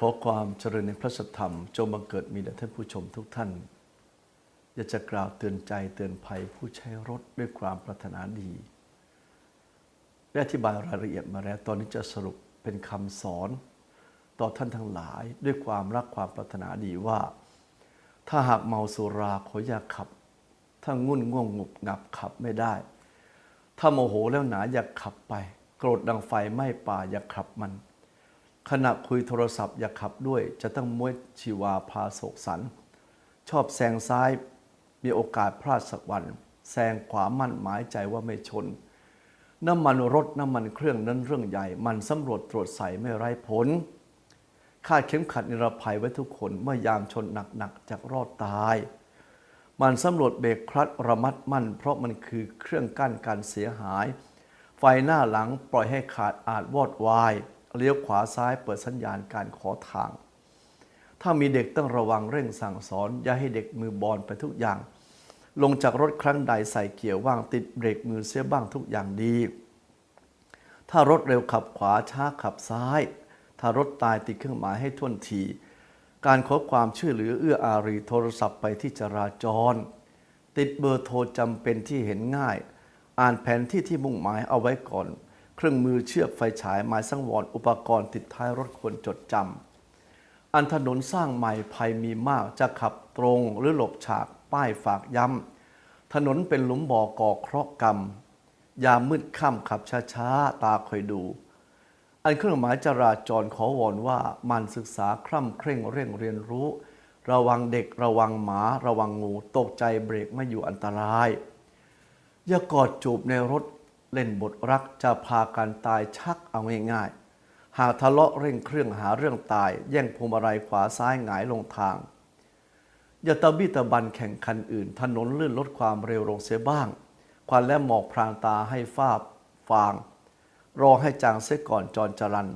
ขอความเจริญในพระสัทธรรมจงบังเกิดมีแด่ท่านผู้ชมทุกท่าน อยากจะกล่าวเตือนใจเตือนภัยผู้ใช้รถด้วยความปรารถนาดีได้อธิบายรายละเอียดมาแล้ว ตอนนี้จะสรุปเป็นคำสอน ต่อท่านทั้งหลายด้วยความรักความปรารถนาดีว่า ถ้าหากเมาสุราขออย่าขับ ถ้างุ่นง่วงงุบงับขับไม่ได้ ถ้าโมโหแล้วหนาอย่าขับไป โกรธดังไฟไหม้ป่าอย่าขับมัน ขณะคุยโทรศัพท์อย่าขับด้วย จะต้องมวยชีวาพาโศกสัน ชอบแซงซ้ายมีโอกาสพลาดสักวันแซงขวามั่นหมายใจว่าไม่ชน น้ำมันรถน้ำมันเครื่องนั้นเรื่องใหญ่ มันสำรวจตรวจใส่ไม่ไร้ผลคาดเข็มขัดนิรภัยไว้ทุกคนเมื่อยามชนหนักๆจากรอดตาย มันสำรวจเบรกคลัตช์ระมัดมั่น เพราะมันคือเครื่องกั้นการเสียหาย ไฟหน้าหลังปล่อยให้ขาดอาจวอดวาย เลี้ยวขวาซ้ายเปิดสัญญาณการขอทาง ถ้ามีเด็กต้องระวังเร่งสั่งสอน อย่าให้เด็กมือบอลไปทุกอย่าง ลงจากรถครั้งใดใส่เกียร์ว่างติดเบรกมือเสียบ้างทุกอย่างดี ถ้ารถเร็วขับขวาช้าขับซ้าย ถ้ารถตายติดเครื่องหมายให้ท่วนที การขอความช่วยเหลือเอื้ออารีโทรศัพท์ไปที่จราจร ติดเบอร์โทรจำเป็นที่เห็นง่าย อ่านแผนที่ที่มุ่งหมายเอาไว้ก่อน เครื่องมือเชือกไฟฉายหมายสังวรอุปกรณ์ติดท้ายรถควรจดจำอันถนนสร้างใหม่ภัยมีมากจะขับตรงหรือหลบฉากป้ายฝากย้ำถนนเป็นหลุมบ่อก่อเคราะห์กรรม ยามมืดค่ำขับช้าๆ ตาคอยดู อันเครื่องหมายจราจรขอวอนว่ามันศึกษาคร่ำเคร่งเร่งเรียนรู้ ระวังเด็กระวังหมา ระวังงูตกใจเบรกไม่อยู่อันตราย อย่ากอดจูบในรถ เล่นบทรักจะพากันตายชักเอาง่ายๆ หากทะเลาะเร่งเครื่องหาเรื่องตาย แย่งพวงมาลัยขวาซ้ายหงายลงทางอย่าตะบี้ตะบันแข่งคันอื่น ถนนลื่นลดความเร็วลงเสียบ้าง ควันและหมอกพรางตาให้ฟาฟาง รอให้จางเสียก่อนจรจรัน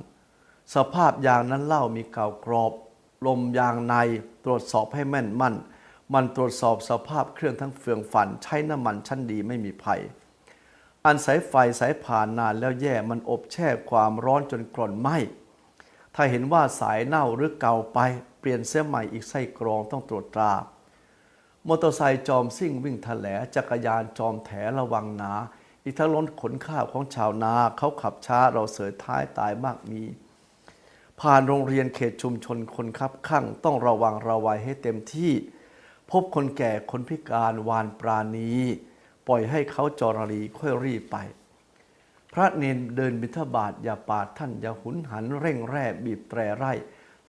สภาพยางนั้นเล่ามีเก่ากรอบ ลมยางในตรวจสอบให้แม่นมั่น มันตรวจสอบสภาพเครื่องทั้งเฟืองฝัน ใช้น้ำมันชั้นดีไม่มีภัย อันสายไฟสายผ่านนานแล้วแย่มันอบแช่ความร้อนจนกร่อนไหมถ้าเห็นว่าสายเน่าหรือเก่าไปเปลี่ยนเส้นใหม่อีกไส้กรองต้องตรวจตรามอเตอร์ไซค์จอมซิ่งวิ่งทะแหลจักรยานจอมแถระวังหนา อีกทั้งรถขนข้าวของชาวนาเขาขับช้าเราเสยท้ายตายมากมี ผ่านโรงเรียนเขตชุมชนคนคับข้างต้องระวังระวัยให้เต็มที่ พบคนแก่คนพิการวานปราณี ปล่อยให้เขาจรรีค่อยรีบไป พระเนนเดินบิณฑบาตอย่าปาดท่านอย่าหุนหันเร่งแร่บีบแตรไร่